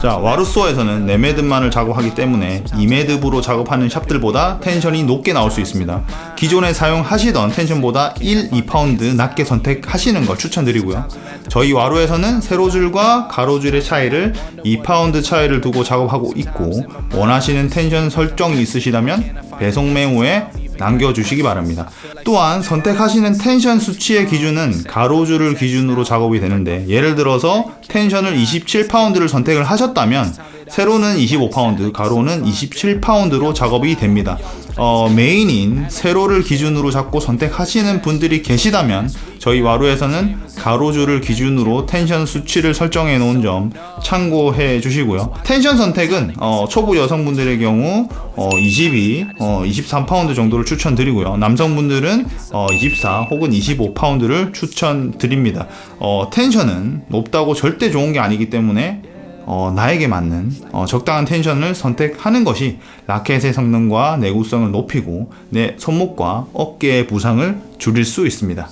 자 와루소에서는 네매듭만을 작업하기 때문에 2매듭으로 작업하는 샵들보다 텐션이 높게 나올 수 있습니다. 기존에 사용하시던 텐션보다 1, 2파운드 낮게 선택하시는 걸 추천드리고요. 저희 와루에서는 세로줄과 가로줄의 차이를 2파운드 차이를 두고 작업하고 있고 원하시는 텐션 설정이 있으시다면 배송 메모에 남겨주시기 바랍니다. 또한 선택하시는 텐션 수치의 기준은 가로줄을 기준으로 작업이 되는데 예를 들어서 텐션을 27파운드를 선택을 하셨다면 세로는 25파운드, 가로는 27파운드로 작업이 됩니다. 어, 메인인 세로를 기준으로 잡고 선택하시는 분들이 계시다면 저희 와루에서는 가로줄을 기준으로 텐션 수치를 설정해 놓은 점 참고해 주시고요. 텐션 선택은 어, 초보 여성분들의 경우 어, 22, 어, 23파운드 정도를 추천드리고요. 남성분들은 어, 24 혹은 25파운드를 추천드립니다. 어, 텐션은 높다고 절대 좋은 게 아니기 때문에 어, 나에게 맞는 어, 적당한 텐션을 선택하는 것이 라켓의 성능과 내구성을 높이고 내 손목과 어깨의 부상을 줄일 수 있습니다.